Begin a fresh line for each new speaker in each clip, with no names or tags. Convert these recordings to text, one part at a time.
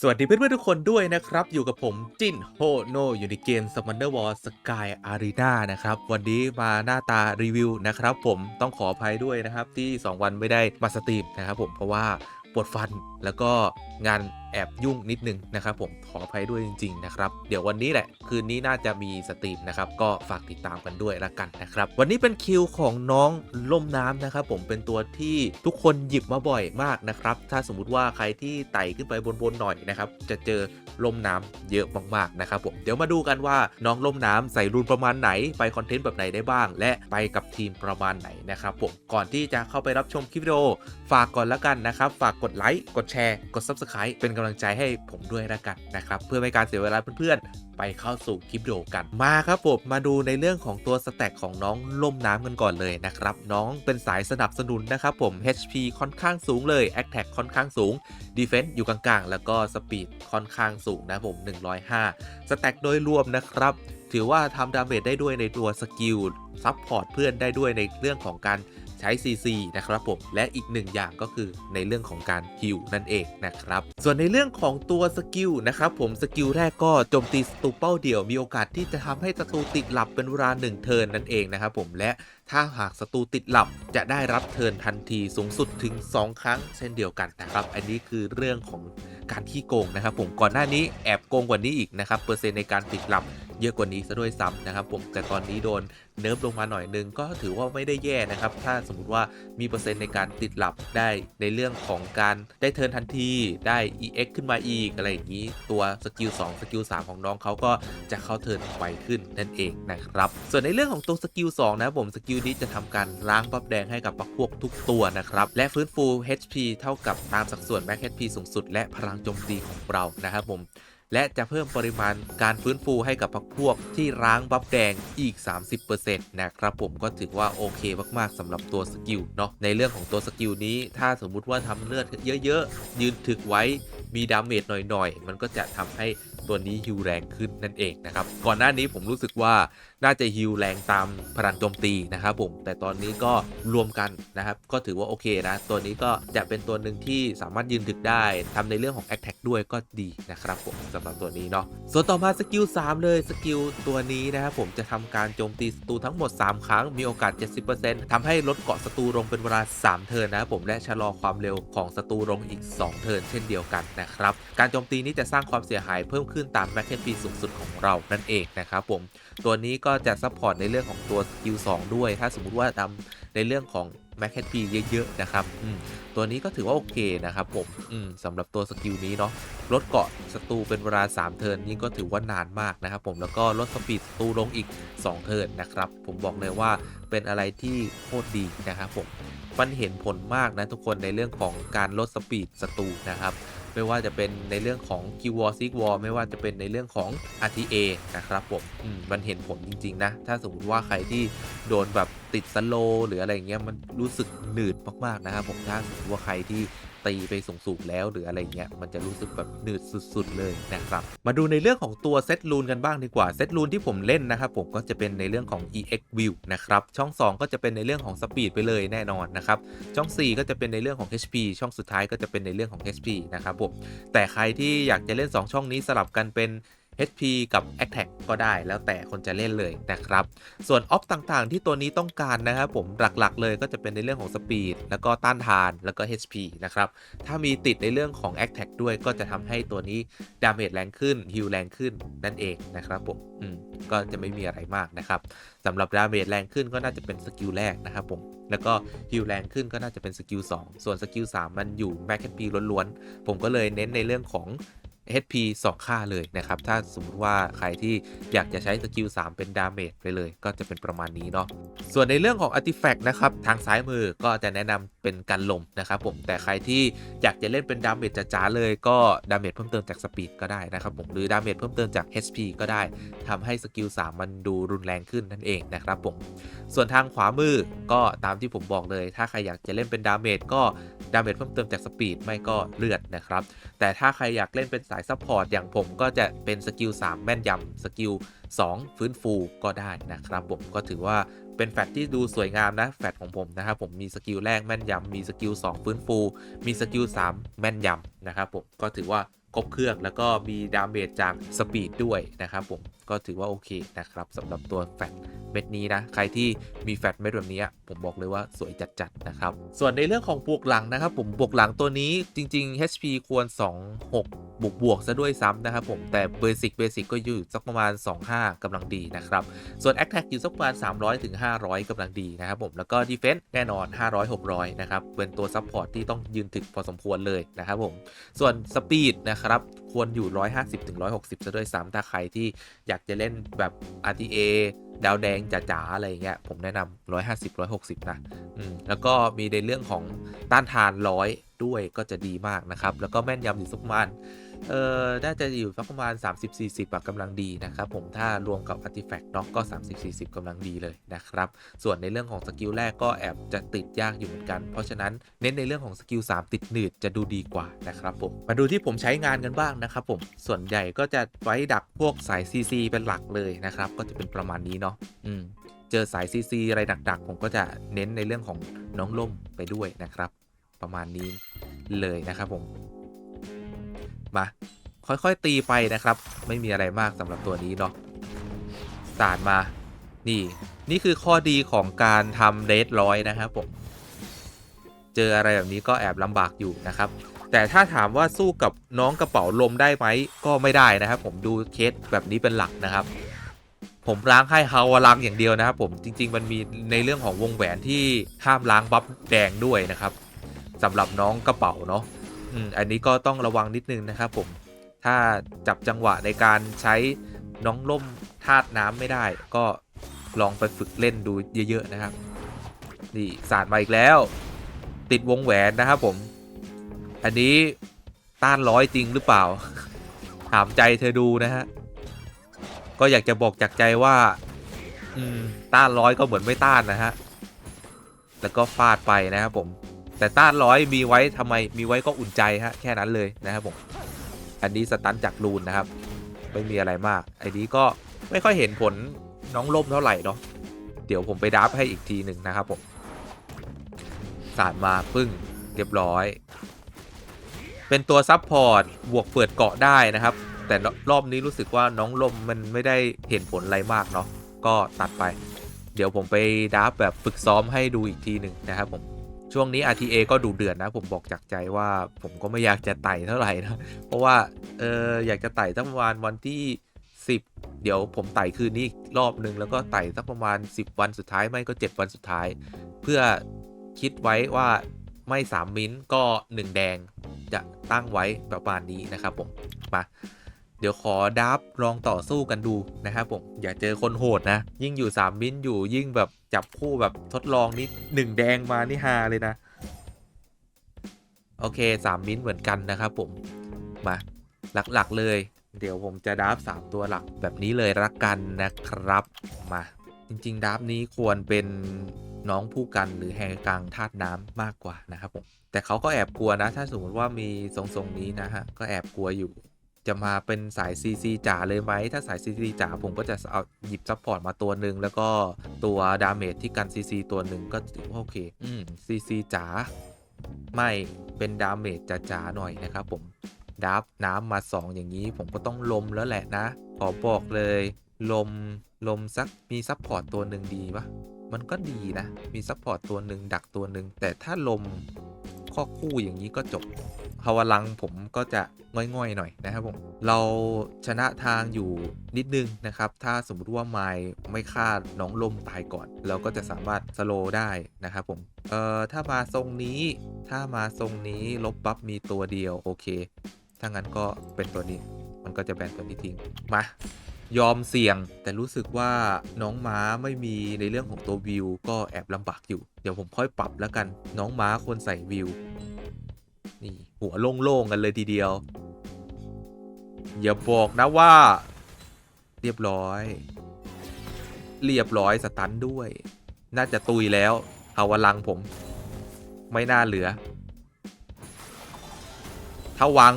สวัสดีเพื่อนๆทุกคนด้วยนะครับ อยู่กับผมจินโฮโนอยู่ในเกม Summoner War Sky Arena นะครับ วันนี้มาหน้าตารีวิวนะครับผมต้องขออภัยด้วยนะครับ ที่ 2 วันไม่ได้มาสตรีมนะครับผมเพราะว่าปวดฟันแล้วก็งานแอบยุ่งนิดนึงนะครับผมขออภัยด้วยจริง ๆ นะครับ เดี๋ยววันนี้แหละ คืนนี้น่าจะมีสตรีมนะครับ ก็ฝากติดตามกันด้วยละกันนะครับ วันนี้เป็นคิวของน้องล่มน้ำนะครับผมเป็นตัวที่ทุกคนหยิบมาบ่อยมากนะครับ ถ้าสมมุติว่าใครที่ไต่ขึ้นไปบนๆหน่อยนะครับจะเจอล่มน้ำเยอะมากๆนะครับผมเดี๋ยวมาดูกันว่าน้องล่มน้ำใส่รูนประมาณไหนไปคอนเทนต์แบบไหนได้บ้าง และไปกับทีมประมาณไหนนะครับผมก่อนที่จะเข้าไปรับชมคลิปวิดีโอฝากก่อนละกันนะครับ ฝากกดไลค์กดแชร์กด Subscribe เป็นกำลังใจให้ผมด้วยละกันนะครับเพื่อไม่การเสียเวลาเพื่อนๆ ไปเข้าสู่คลิปวิดีโอกันมาครับผมมาดูในเรื่องของตัวสแต็กของน้องล่มน้ำกันก่อนเลยนะครับน้องเป็นสายสนับสนุนนะครับผม HP ค่อนข้างสูงเลย Attack ค่อนข้างสูง Defense อยู่กลางๆ แล้วก็ Speed ค่อนข้างสูงนะผม 105 สแต็กโดยรวมนะครับถือว่าทำดาเมจได้ด้วยในตัวสกิลซับพอร์ตเพื่อนได้ด้วยในเรื่องของการ ใช้ CC นะครับผม และอีกหนึ่งอย่างก็คือในเรื่องของการฮิลนั่นเองนะครับ ส่วนในเรื่องของตัวสกิลนะครับผมสกิลแรกก็โจมตีศัตรูเป้าเดี่ยวมีโอกาสที่จะทำให้ศัตรูติดหลับเป็นเวลา1เทิร์นนั่นเองนะครับผมและถ้าหากศัตรูติดหลับจะได้รับเทิร์นทันทีสูงสุดถึง 2 ครั้งเช่นเดียวกันนะครับ อันนี้คือเรื่องของการขี้โกงนะครับผมก่อนหน้านี้แอบโกงกว่านี้อีกนะครับเปอร์เซ็นต์ในการติดหลับเยอะกว่านี้ซะด้วยซ้ำนะครับผมแต่ตอนนี้โดน เนิร์ฟลงมาหน่อยนึงก็ถือว่าไม่ได้แย่นะครับ ถ้าสมมติว่ามีเปอร์เซ็นต์ในการติดหลับได้ในเรื่องของการได้เทิร์นทันทีได้ EX ขึ้นมาอีกอะไรอย่างนี้ ตัวสกิล2สกิล3ของน้องเขาก็จะเข้าเทิร์นไวขึ้นนั่นเองนะครับ ส่วนในเรื่องของตัวสกิล2นะผมสกิลนี้จะทำการล้างบัฟแดงให้กับปักพวกทุกตัวนะครับและฟื้นฟู HP เท่ากับตามสัดส่วน Max HP สูงสุดและพลังโจมตีของเรานะครับผม และจะเพิ่มปริมาณการฟื้นฟูให้กับพักพวกที่ร้างบัฟแดงอีก 30%นะครับผมก็ถือว่าโอเคมากๆสำหรับตัวสกิลเนาะในเรื่องของตัวสกิลนี้ ถ้าสมมุติว่าทำเลือดเยอะๆ ยืนถึกไว้มีดาเมจหน่อยๆ มันก็จะทำให้ตัวนี้ฮิวแรงขึ้นนั่นเองนะครับก่อนหน้านี้ผมรู้สึกว่าน่าจะฮิวแรงตามพลังโจมตีนะครับผม แต่ตอนนี้ก็รวมกันนะครับ ก็ถือว่าโอเคนะ ตัวนี้ก็จะเป็นตัวหนึ่งที่สามารถยืนถึกได้ทำในเรื่องของ Attack ด้วยก็ดีนะครับผมสำหรับตัวนี้เนาะ ส่วนต่อมาสกิล3เลยสกิลตัวนี้นะครับผมจะทำการโจมตีศัตรูทั้งหมด 3 ครั้ง มีโอกาส 70%ทำให้ลดเกาะศัตรูลงเป็นเวลา 3 เทิร์นนะครับผมและชะลอความเร็วของศัตรูลงอีก 2 เทิร์นเช่นเดียวกันนะครับ การโจมตีนี้จะสร้างความเสียหายเพิ่มขึ้นตามแมกเนฟีสูงสุดของเรานั่นเองนะครับผม ตัวนี้ก็จะซัพพอร์ตในเรื่องของตัวสกิล2ด้วย ถ้าสมมุติว่าทำในเรื่องของ m a c h p เยอะๆนะครับตัวนี้ก็ถือว่าโอเคนะครับผมมสำหรับตัวสกิลนี้เนาะลดเกาะศัตรูเป็นเวลา 3 เทิร์นนี่ก็ถือว่านานมากนะครับผมแล้วก็ลดสปีดศัตรูลงอีก 2 เทิร์นนะครับ ผมบอกเลยว่าเป็นอะไรที่โคตรดีนะครับผมมันเห็นผลมากนะทุกคนในเรื่องของการลดสปีดศัตรูนะครับ ไม่ว่าจะเป็นในเรื่องของ q w a r s i g War ไม่ว่าจะเป็นในเรื่องของ RTA นะครับผมอืมมันเห็นผลจริง ๆ นะ ถ้าสมมติว่าใครที่โดนแบบติดสโลว์หรืออะไรเงี้ยมันรู้สึกหนืดมากๆนะครับผมถ้าสมมติว่าใครที่ ตีไปสูงๆแล้วหรืออะไรเงี้ยมันจะรู้สึกแบบหนืดสุด ๆ เลยนะครับ มาดูในเรื่องของตัวเซตลูนกันบ้างดีกว่าเซตลูนที่ผมเล่นนะครับผมก็จะเป็นในเรื่องของ EX View นะครับช่อง 2 ก็จะเป็นในเรื่องของ Speed ไปเลยแน่นอนนะครับช่อง 4 ก็จะเป็นในเรื่องของ HP ช่องสุดท้ายก็จะเป็นในเรื่องของ HP นะครับผมแต่ใครที่อยากจะเล่น 2 ช่องนี้สลับกันเป็น HP กับ Attack ก็ได้แล้วแต่คนจะเล่นเลยนะครับ ส่วนออฟต่างๆ ที่ตัวนี้ต้องการนะครับผมหลักๆ เลยก็จะเป็นในเรื่องของ Speed แล้วก็ต้านทานแล้วก็ HP นะครับถ้ามีติดในเรื่องของ Attack ด้วยก็จะทำให้ตัวนี้ดาเมจแรงขึ้นฮิลแรงขึ้นนั่นเองนะครับผมอืมก็จะไม่มีอะไรมากนะครับสำหรับดาเมจแรงขึ้นก็น่าจะเป็นสกิลแรกนะครับผมแล้วก็ฮิลแรงขึ้นก็น่าจะเป็นสกิล2ส่วนสกิล3มันอยู่แม็กแคนพีล้วนๆผมก็เลยเน้นในเรื่องของ HP 2 ค่าเลยนะครับ ถ้าสมมติว่าใครที่อยากจะใช้สกิล 3 เป็นดาเมจไปเลย ก็จะเป็นประมาณนี้เนาะส่วนในเรื่องของอัติแฟกต์นะครับ ทางซ้ายมือก็จะแนะนำเป็นกันลมนะครับผมแต่ใครที่อยากจะเล่นเป็นดาเมจจ๋าเลยก็ดาเมจเพิ่มเติมจากสปีดก็ได้นะครับผมหรือดาเมจเพิ่มเติมจาก HP ก็ได้ทำให้สกิล3มันดูรุนแรงขึ้นนั่นเองนะครับผมส่วนทางขวามือก็ตามที่ผมบอกเลย ถ้าใครอยากจะเล่นเป็นดาเมจก็ดาเมจเพิ่มเติมจากสปีดไม่ก็เลือดนะครับแต่ถ้าใครอยากเล่นเป็นสายซัพพอร์ตอย่างผมก็จะเป็นสกิล3แม่นยำสกิล 2 ฟื้นฟูก็ได้นะครับผมก็ถือว่าเป็นแฟตที่ดูสวยงามนะแฟตของผมนะครับผมมีสกิลแรกแม่นยำมีสกิล2ฟื้นฟู มีสกิล3แม่นยำนะครับผมก็ถือว่าครบเครื่องแล้วก็มีดาเมจจากสปีดด้วยนะครับผม ก็ถือว่าโอเคนะครับสำหรับตัวแฟตเม็ดนี้นะ ใครที่มีแฟตเม็ดแบบนี้ผมบอกเลยว่าสวยจัดๆนะครับ ส่วนในเรื่องของบวกหลังนะครับ ผมบวกหลังตัวนี้จริง ๆ HP ควร 26บวกบวกซะด้วยซ้ำนะครับผมแต่เบสิกเบสิกก็อยู่สักประมาณ 25กำลังดีนะครับ ส่วน Attack อยู่สักประมาณ 300ถึง500กำลังดีนะครับผมแล้วก็ Defense แน่นอน 500 600 นะครับ เป็นตัวซัพพอร์ตที่ต้องยืนถึกพอสมควรเลยนะครับผมส่วน Speed นะครับ ควรอยู่ 150ถึง160ซะด้วยซ้ำถ้าใครที่อยากจะเล่นแบบ RTA ดาวแดงจ๋าๆอะไรอย่างเงี้ยผมแนะนำ150 160 นะ อืม แล้วก็มีในเรื่องของต้านทานร้อย ด้วยก็จะดีมากนะครับ แล้วก็แม่นยำอยู่สักประมาณเอ่อน่าจะอยู่สักประมาณ 30-40อะกำลังดีนะครับผมถ้ารวมกับ Artifact เนาะก็ 30-40กำลังดีเลยนะครับ ส่วนในเรื่องของสกิลแรกก็แอบจะติดยากอยู่เหมือนกัน เพราะฉะนั้นเน้นในเรื่องของสกิล3ติดหนืดจะดูดีกว่านะครับผม มาดูที่ผมใช้งานกันบ้างนะครับผม ส่วนใหญ่ก็จะไว้ดักพวกสาย CC เป็นหลักเลยนะครับ ก็จะเป็นประมาณนี้เนาะอืมเจอสาย CC อะไรดักๆ ผมก็จะเน้นในเรื่องของน้องล่มไปด้วยนะครับ ประมาณนี้เลยนะครับผมมาค่อยๆตีไปนะครับ ไม่มีอะไรมากสำหรับตัวนี้เนาะสาดมา นี่ นี่คือข้อดีของการทำเรดร้อยนะครับผม เจออะไรแบบนี้ก็แอบลำบากอยู่นะครับ แต่ถ้าถามว่าสู้กับน้องกระเป๋าลมได้ไหมก็ไม่ได้นะครับผมดูเคสแบบนี้เป็นหลักนะครับ ผมล้างให้ฮาวาลังอย่างเดียวนะครับผมจริง ๆ มันมีในเรื่องของวงแหวนที่ห้ามล้างบัฟแดงด้วยนะครับ สำหรับน้องกระเป๋าเนาะอืมอันนี้ก็ต้องระวังนิดนึงนะครับผมถ้าจับจังหวะในการใช้น้องล่มธาตุน้ำไม่ได้ ก็ลองไปฝึกเล่นดูเยอะ ๆ นะครับ นี่สาดมาอีกแล้ว ติดวงแหวนนะครับผม อันนี้ต้านร้อยจริงหรือเปล่า ถามใจเธอดูนะฮะ ก็อยากจะบอกจากใจว่า อืม ต้านร้อยก็เหมือนไม่ต้านนะฮะ แล้วก็ฟาดไปนะครับผม แต่ต้านร้อยมีไว้ทำไมมีไว้ก็อุ่นใจฮะแค่นั้นเลยนะครับผมอันนี้สตันจากรูนนะครับ ไม่มีอะไรมากไอ้นี้ก็ไม่ค่อยเห็นผลน้องล่มเท่าไหร่เนาะเดี๋ยวผมไปดับให้อีกทีหนึ่งนะครับผมสาดมาปึ้งเรียบร้อย เป็นตัวซับพอร์ตบวกเปิดเกาะได้นะครับ แต่รอบนี้รู้สึกว่าน้องลมมันไม่ได้เห็นผลอะไรมากเนาะก็ตัดไป เดี๋ยวผมไปดับแบบฝึกซ้อมให้ดูอีกทีหนึ่งนะครับผม ช่วงนี้ RTA ก็ดูเดือดนะ ผมบอกจากใจว่าผมก็ไม่อยากจะไต่เท่าไหร่นะ เพราะว่าเอออยากจะไต่สักประมาณวันที่ 10 เดี๋ยวผมไต่คืนนี้รอบนึง แล้วก็ไต่สักประมาณ 10 วันสุดท้ายไม่ก็ 7 วันสุดท้าย เพื่อคิดไว้ว่าไม่ 3 มิ้นก็ 1 แดงจะตั้งไว้ประมาณนี้นะครับผมมา เดี๋ยวขอดับลองต่อสู้กันดูนะครับผม อย่าเจอคนโหดนะ ยิ่งอยู่ 3 มิ้นท์อยู่ยิ่งแบบจับคู่แบบทดลองนี่หนึ่งแดงมานี่ฮาเลยนะ โอเค 3 มิ้นท์เหมือนกันนะครับผม มาหลักๆเลย เดี๋ยวผมจะดับ3ตัวหลักแบบนี้เลยละกันนะครับมาจริงๆดับนี้ควรเป็นน้องผู้กันหรือแฮกังธาตุน้ำมากกว่านะครับผมแต่เขาก็แอบกลัวนะ ถ้าสมมติว่ามีทรงๆนี้นะฮะก็แอบกลัวอยู่ จะมาเป็นสาย CC จ๋าเลยไหม ถ้าสาย CC จ๋าผมก็จะเอาหยิบซัพพอร์ตมาตัวหนึ่งแล้วก็ตัวดาเมจที่กัน CC ตัวหนึ่งก็โอเค อืม CC จ๋าไม่เป็นดาเมจจ๋าๆหน่อยนะครับผมดับน้ำมา 2 อย่างนี้ ผมก็ต้องลมแล้วแหละนะ ขอบอกเลย ลมลมสักมีซัพพอร์ตตัวหนึ่งดีปะมันก็ดีนะ มีซัพพอร์ตตัวหนึ่งดักตัวหนึ่งแต่ถ้าลมข้อคู่อย่างนี้ก็จบ พาวลังผมก็จะง่อยๆหน่อยนะครับผม เราชนะทางอยู่นิดนึงนะครับ ถ้าสมมติว่าไมล์ไม่ฆ่าน้องลมตายก่อน เราก็จะสามารถสโลว์ได้นะครับผม เอ่อ ถ้ามาทรงนี้ ถ้ามาทรงนี้ลบบัฟมีตัวเดียวโอเค ถ้างั้นก็เป็นตัวนี้ มันก็จะแบนตัวนี้ทิ้ง มายอมเสี่ยงแต่รู้สึกว่าน้องม้าไม่มีในเรื่องของตัววิว ก็แอบลำบากอยู่ เดี๋ยวผมค่อยปรับแล้วกัน น้องม้าควรใส่วิว นี่ หัวโล่งๆกันเลยทีเดียว อย่าบอกนะว่า เรียบร้อย เรียบร้อยสตันด้วย น่าจะตุยแล้วเอาวลังผม ไม่น่าเหลือ ถ้าวาง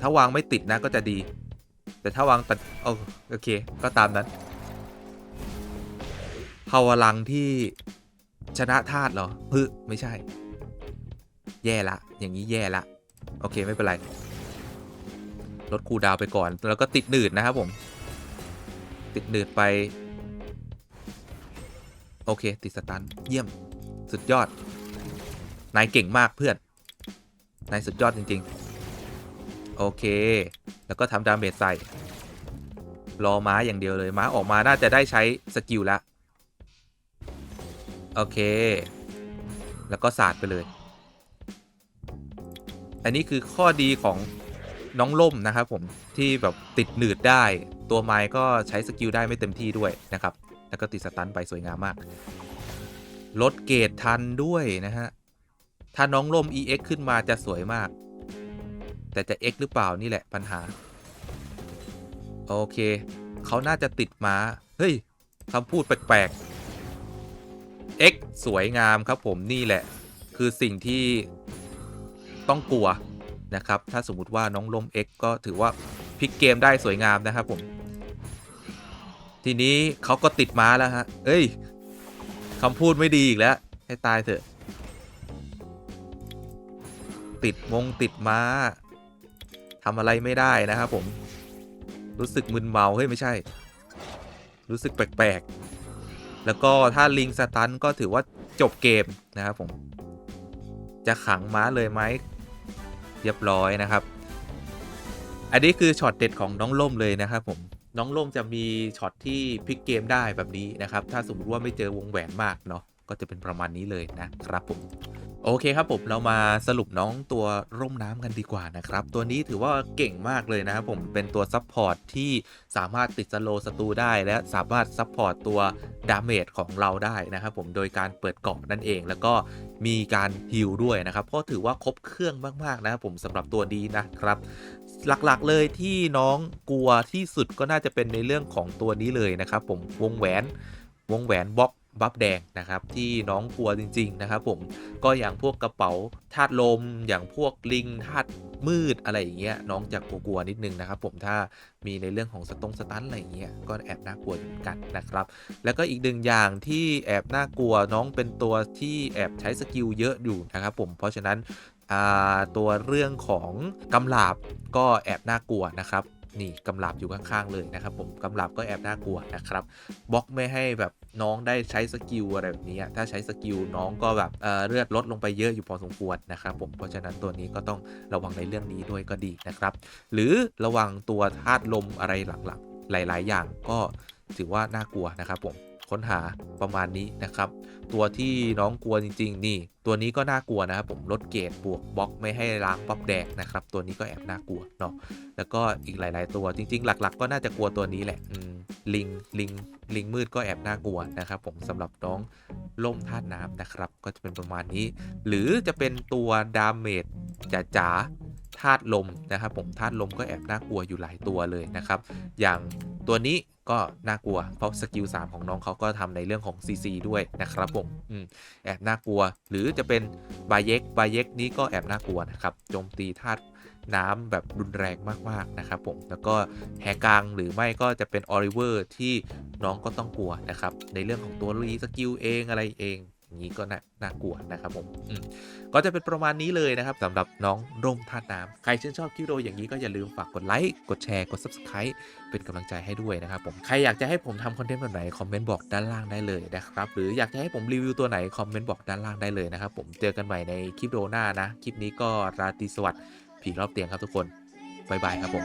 ถ้าวางไม่ติดนะก็จะดี แต่ถ้าวางตัดโอเค ก็ตามนั้นพาวลังที่ชนะธาตุเหรอฮึไม่ใช่ แย่ละ อย่างนี้แย่ละ โอเคไม่เป็นไร ลดคูดาวไปก่อน แล้วก็ติดหนืดนะครับผม ติดหนืดไป โอเค ติดสตันเยี่ยม สุดยอด นายเก่งมากเพื่อน นายสุดยอดจริง ๆ โอเค แล้วก็ทำดาเมจใส่ รอม้าอย่างเดียวเลย ม้าออกมาน่าจะได้ใช้สกิลล้วโอเค แล้วก็สาดไปเลย อันนี้คือข้อดีของน้องล่มนะครับผมที่แบบติดหนืดได้ ตัวไม้ก็ใช้สกิลได้ไม่เต็มที่ด้วยนะครับ แล้วก็ติดสตันไปสวยงามมาก ลดเกรดทันด้วยนะฮะ ถ้าน้องล่ม EX ขึ้นมาจะสวยมาก แต่จะ X หรือเปล่านี่แหละปัญหา โอเค เขาน่าจะติดม้า เฮ้ยคำพูดแปลกๆ X สวยงามครับผมนี่แหละ คือสิ่งที่ ต้องกลัวนะครับ ถ้าสมมุติว่าน้องลม X ก็ถือว่าพลิกเกมได้สวยงามนะครับผม ทีนี้เขาก็ติดม้าแล้วฮะ เอ้ยคำพูดไม่ดีอีกแล้ว ให้ตายเถอะ ติดมงติดม้าทำอะไรไม่ได้นะครับผม รู้สึกมึนเมา เฮ้ย ไม่ใช่ รู้สึกแปลกๆ แล้วก็ถ้าลิงสตันก็ถือว่าจบเกมนะครับผม จะขังม้าเลยไหม เรียบร้อยนะครับ อันนี้คือช็อตเด็ดของน้องล่มเลยนะครับผมน้องล่มจะมีช็อตที่พลิกเกมได้แบบนี้นะครับ ถ้าสมมติว่าไม่เจอวงแหวนมากเนาะก็จะเป็นประมาณนี้เลยนะครับผม โอเคครับผมเรามาสรุปน้องตัวร่มน้ำกันดีกว่านะครับ ตัวนี้ถือว่าเก่งมากเลยนะครับผมเป็นตัวซับพอร์ตที่สามารถติดสโลว์ศัตรูได้ และสามารถซับพอร์ตตัวดาเมจของเราได้นะครับผมโดยการเปิดเกาะนั่นเอง แล้วก็มีการฮิลด้วยนะครับก็ถือว่าครบเครื่องมากๆนะครับผมสำหรับตัวดีนะครับ หลักๆเลยที่น้องกลัวที่สุดก็น่าจะเป็นในเรื่องของตัวนี้เลยนะครับผมวงแหวนวงแหวนบล็อก บัฟแดงนะครับที่น้องกลัวจริง ๆ นะครับผมก็อย่างพวกกระเป๋าธาตุลม อย่างพวกลิงธาตุมืดอะไรอย่างเงี้ยน้องจะกลัวๆนิดนึงนะครับผมถ้ามีในเรื่องของสตงสตันอะไรอย่างเงี้ยก็แอบน่ากลัวเหมือนกันนะครับ แล้วก็อีกหนึ่งอย่างที่แอบน่ากลัวน้องเป็นตัวที่แอบใช้สกิลเยอะอยู่นะครับผมเพราะฉะนั้นตัวเรื่องของกำลาบก็แอบน่ากลัวนะครับนี่กำลาบอยู่ข้างๆเลยนะครับผมกำลาบก็แอบน่ากลัวนะครับบล็อกไม่ให้แบบ น้องได้ใช้สกิลอะไรแบบนี้ ถ้าใช้สกิลน้องก็แบบเเลือดลดลงไปเยอะอยู่พอสมควรนะครับผม เพราะฉะนั้นตัวนี้ก็ต้องระวังในเรื่องนี้ด้วยก็ดีนะครับ หรือระวังตัวธาตุลมอะไรหลักๆ หลาย ๆ อย่างก็ถือว่าน่ากลัวนะครับผม ค้นหาประมาณนี้นะครับ ตัวที่น้องกลัวจริง ๆ นี่ ตัวนี้ก็น่ากลัวนะครับผมลดเกรดบวกบล็อกไม่ให้ล้างป๊อปแดงนะครับ ตัวนี้ก็แอบน่ากลัวเนาะแล้วก็อีกหลาย ๆ ตัวจริง ๆ หลัก ๆ ก็น่าจะกลัวตัวนี้แหละลิงลิงลิงมืดก็แอบน่ากลัวนะครับ ผมสำหรับน้องล่มธาตุน้ำนะครับ ก็จะเป็นประมาณนี้ หรือจะเป็นตัวดาเมจจ๋าธาตุลมนะครับผมธาตุลมก็แอบน่ากลัวอยู่หลายตัวเลยนะครับ อย่างตัวนี้ ก็น่ากลัว เพราะสกิล3ของน้องเขาก็ทำในเรื่องของ CC ด้วยนะครับผมอืมแอบน่ากลัว หรือจะเป็นบาเย็กบาเย็กนี้ก็แอบน่ากลัวนะครับโจมตีธาตุน้ำแบบรุนแรงมาก ๆ นะครับผมแล้วก็แหกลางหรือไม่ก็จะเป็นออริเวอร์ที่น้องก็ต้องกลัวนะครับในเรื่องของตัวรีสกิลเองอะไรเอง นี้ก็น่านากลัวนะครับผมมก็จะเป็นประมาณนี้เลยนะครับสำหรับน้องร่มธาตุน้ำใครชื่นชอบคลิปวิดีโอย่างนี้ก็อย่าลืมฝากกดไลค์กดแชร์กด Subscribe เป็นกำลังใจให้ด้วยนะครับผมใครอยากจะให้ผมทำคอนเทนต์แบบไหนคอมเมนต์บอกด้านล่างได้เลยนะครับหรืออยากจะให้ผมรีวิวตัวไหนคอมเมนต์บอกด้านล่างได้เลยนะครับผมเจอกันใหม่ในคลิปวิดีโอหน้านะคลิปนี้ก็ราตรีสวัสดิ์ผีรอบเตียงครับทุกคนบ๊ายบายครับผม